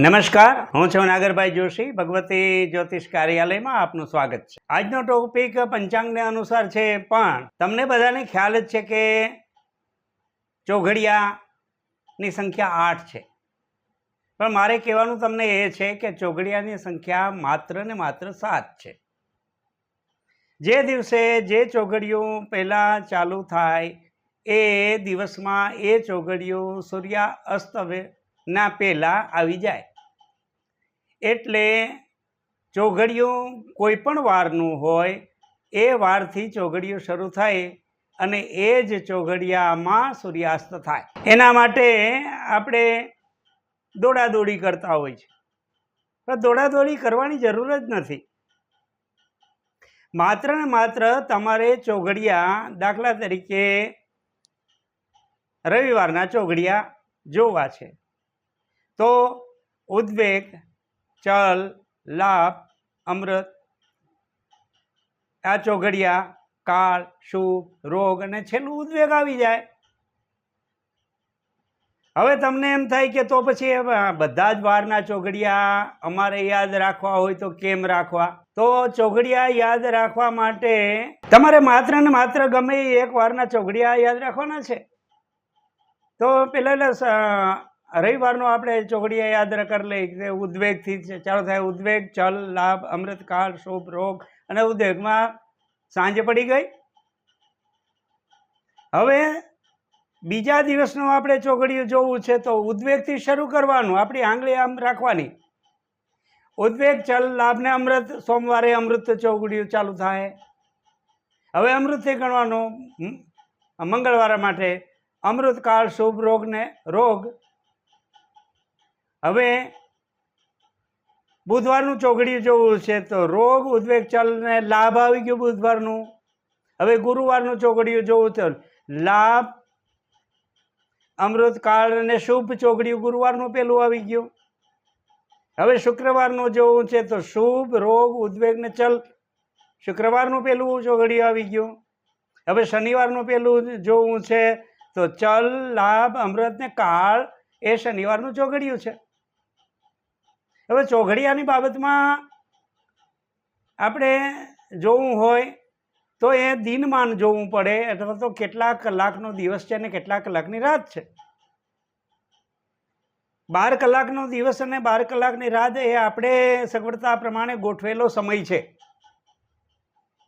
નમસ્કાર, હું છું નાગરભાઈ જોશી, ભગવતી જ્યોતિષ કાર્યાલયમાં આપનું સ્વાગત છે. આજનો ટોપિક પંચાંગને અનુસાર છે, પણ તમને બધાને ખ્યાલ જ છે કે ચોઘડિયાની સંખ્યા આઠ છે. પણ મારે કહેવાનું તમને એ છે કે ચોઘડિયાની સંખ્યા માત્ર ને માત્ર સાત છે. જે દિવસે જે ચોઘડિયું પહેલાં ચાલુ થાય, એ દિવસમાં એ ચોઘડિયું સૂર્યા અસ્ત ના પહેલાં આવી જાય. એટલે ચોઘડિયું કોઈ પણ વારનું હોય, એ વારથી ચોઘડિયું શરૂ થાય અને એ જ ચોઘડિયામાં સૂર્યાસ્ત થાય. એના માટે આપણે દોડાદોડી કરતા હોય છે. પણ દોડાદોડી કરવાની જરૂર જ નથી. માત્ર ને માત્ર તમારે ચોઘડિયા દાખલા તરીકે રવિવારના ચોઘડિયા જોવા છે. તો ઉદ્વેગ, ચલ, લાભ, અમૃત આ ચોઘડિયા કાળ, શુભ, રોગ અને છેલ્લું ઉદ્વેગ આવી જાય. હવે તમને એમ થાય કે તો પછી બધા જ વારના ચોઘડિયા અમારે યાદ રાખવા હોય તો કેમ રાખવા? તો ચોઘડિયા યાદ રાખવા માટે તમારે માત્ર ને માત્ર ગમે એક વારના ચોઘડિયા યાદ રાખવાના છે. તો પેલા રવિવારનો આપણે ચોઘડિયા યાદ કરી લઈએ ઉદ્વેગથી ચાલો થાય ઉદ્વેગ, ચલ, લાભ અમૃતકાળ શુભ, રોગ અને ઉદ્વેગમાં સાંજે પડી ગઈ. હવે બીજા દિવસનું આપણે ચોઘડિયું જોવું છે તો ઉદ્વેગથી શરૂ કરવાનું, આપણી આંગળી આમ રાખવાની. ઉદ્વેગ, ચલ લાભને અમૃત, સોમવારે અમૃત ચોઘડિયું ચાલુ થાય. હવે અમૃતથી ગણવાનું મંગળવારા માટે અમૃતકાળ શુભ રોગને રોગ હવે બુધવારનું ચોઘડિયું જોવું છે તો રોગ ઉદ્વેગ ચલને લાભ આવી ગયું બુધવારનું. હવે ગુરુવારનું ચોઘડિયું જોવું તો લાભ અમૃતકાળ અને શુભ ચોઘડિયું ગુરુવારનું પેલું આવી ગયું. હવે શુક્રવારનું જોવું છે તો શુભ, રોગ, ઉદ્વેગ ને ચલ શુક્રવારનું પેલું ચોઘડિયું આવી ગયું. હવે શનિવારનું પેલું જોવું છે તો ચલ, લાભ, અમૃત ને કાળ એ શનિવારનું ચોઘડિયું છે. હવે ચોઘડિયાની બાબતમાં આપણે જોવું હોય તો એ દિનમાન જોવું પડે અથવા તો કેટલા કલાકનો દિવસ છે અને કેટલા કલાકની રાત છે. બાર કલાકનો દિવસ અને બાર કલાકની રાત એ આપણે સગવડતા પ્રમાણે ગોઠવેલો સમય છે.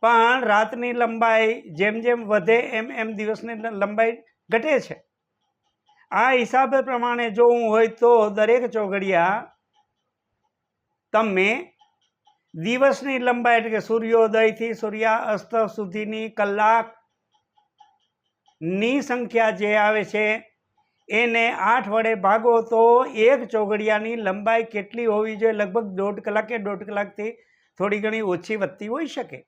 પણ રાતની લંબાઈ જેમ જેમ વધે એમ એમ દિવસની લંબાઈ ઘટે છે. આ હિસાબ પ્રમાણે જોવું હોય તો દરેક ચોઘડિયા તમે દિવસની લંબાઈ એટલે કે સૂર્યોદયથી સૂર્યાસ્ત સુધીની કલાકની સંખ્યા જે આવે છે, એને આઠ વડે ભાગો તો એક ચોઘડિયાની લંબાઈ કેટલી હોવી જોઈએ? લગભગ દોઢ કલાક કે દોઢ કલાકથી થોડી ઘણી ઓછી વધતી હોઈ શકે.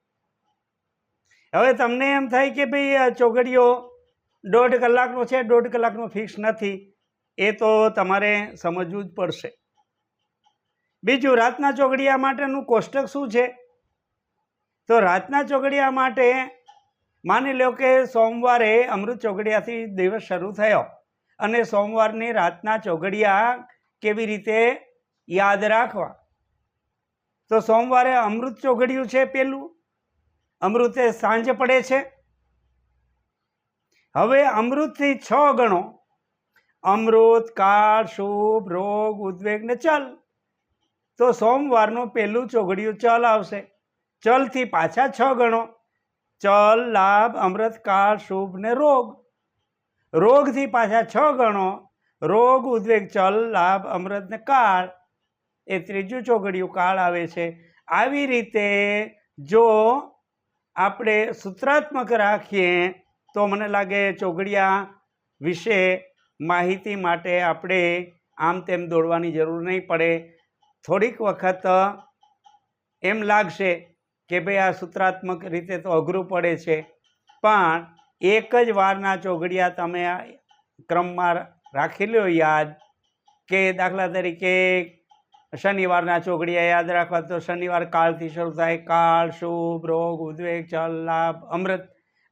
હવે તમને એમ થાય કે ભાઈ ચોઘડિયો દોઢ કલાકનો છે, દોઢ કલાકનો ફિક્સ નથી. એ તો તમારે સમજવું જ પડશે. બીજું, રાતના ચોઘડિયા માટેનું કોષ્ટક શું છે? તો રાતના ચોઘડિયા માટે માની લો કે સોમવારે અમૃત ચોઘડિયાથી દિવસ શરૂ થયો અને સોમવારની રાતના ચોઘડિયા કેવી રીતે યાદ રાખવા? તો સોમવારે અમૃત ચોઘડિયું છે પેલું? અમૃતે સાંજ પડે છે. હવે અમૃતથી છ ગણો. અમૃત કાળ શુભ રોગ ઉદ્વેગ ને ચલ. તો સોમવારનું પહેલું ચોઘડિયું ચલ આવશે. ચલથી પાછા છ ગણો. ચલ, લાભ, અમૃત, કાળ, શુભ ને રોગ. રોગથી પાછા છ ગણો. રોગ, ઉદ્વેગ, ચલ, લાભ, અમૃત ને કાળ. એ ત્રીજું ચોઘડિયું કાળ આવે છે. આવી રીતે જો આપણે સૂત્રાત્મક રાખીએ તો મને લાગે ચોઘડિયા વિશે માહિતી માટે આપણે આમ તેમ દોડવાની જરૂર નહીં પડે. થોડીક વખત એમ લાગશે કે ભાઈ આ સૂત્રાત્મક રીતે તો અઘરું પડે છે. પણ એક જ વારના ચોઘડિયા તમે ક્રમમાં રાખી લો યાદ કે દાખલા તરીકે શનિવારના ચોઘડિયા યાદ રાખવા તો શનિવાર કાળથી શરૂ થાય. કાળ, શુભ, રોગ, ઉદ્વેગ ચલ લાભ, અમૃત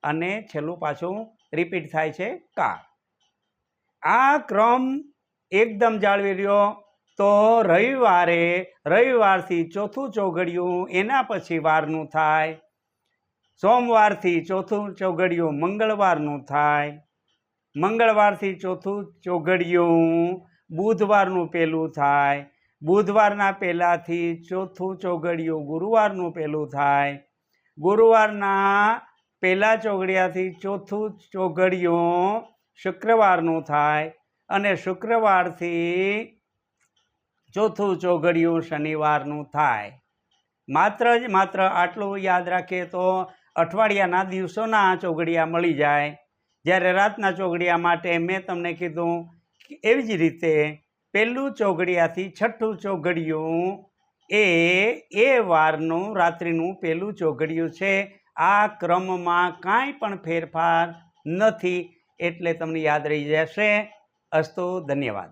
અને છેલ્લું પાછું રિપીટ થાય છે કાળ. આ ક્રમ એકદમ જાળવી રહ્યો તો રવિવારે રવિવારથી ચોથું ચોઘડિયું એના પછી વારનું થાય. સોમવારથી ચોથું ચોઘડિયું મંગળવારનું થાય. મંગળવારથી ચોથું ચોઘડિયું બુધવારનું પહેલું થાય. બુધવારના પહેલાંથી ચોથું ચોઘડિયું ગુરુવારનું પહેલું થાય. ગુરુવારના પહેલા ચોઘડિયાથી ચોથું ચોઘડિયું શુક્રવારનું થાય અને શુક્રવારથી ચોથું ચોઘડિયું શનિવારનું થાય. માત્ર જ માત્ર આટલું યાદ રાખીએ તો અઠવાડિયાના દિવસોના ચોઘડિયા મળી જાય. જ્યારે રાતના ચોઘડિયા માટે મેં તમને કીધું એવી જ રીતે પહેલું ચોઘડિયાથી છઠ્ઠું ચોઘડિયું એ એ વારનું રાત્રિનું પહેલું ચોઘડિયું છે. આ ક્રમમાં કાંઈ પણ ફેરફાર નથી. એટલે તમને યાદ રહી જશે. અસ્તુ ધન્યવાદ.